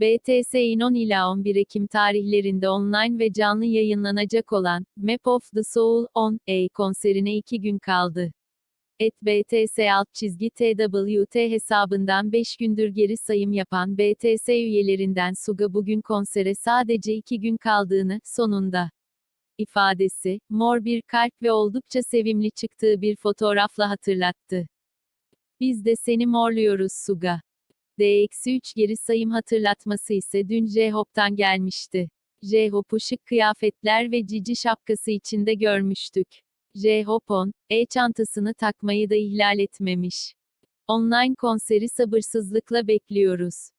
BTS'in 10 ila 11 Ekim tarihlerinde online ve canlı yayınlanacak olan Map of the Soul 10 konserine 2 gün kaldı. Et BTS alt çizgi TWT hesabından 5 gündür geri sayım yapan BTS üyelerinden Suga bugün konsere sadece 2 gün kaldığını, sonunda ifadesi, mor bir kalp ve oldukça sevimli çıktığı bir fotoğrafla hatırlattı. Biz de seni morluyoruz Suga. D-3 geri sayım hatırlatması ise dün J-Hope'tan gelmişti. J-Hope'u şık kıyafetler ve cici şapkası içinde görmüştük. J-Hope on, e-çantasını takmayı da ihlal etmemiş. Online konseri sabırsızlıkla bekliyoruz.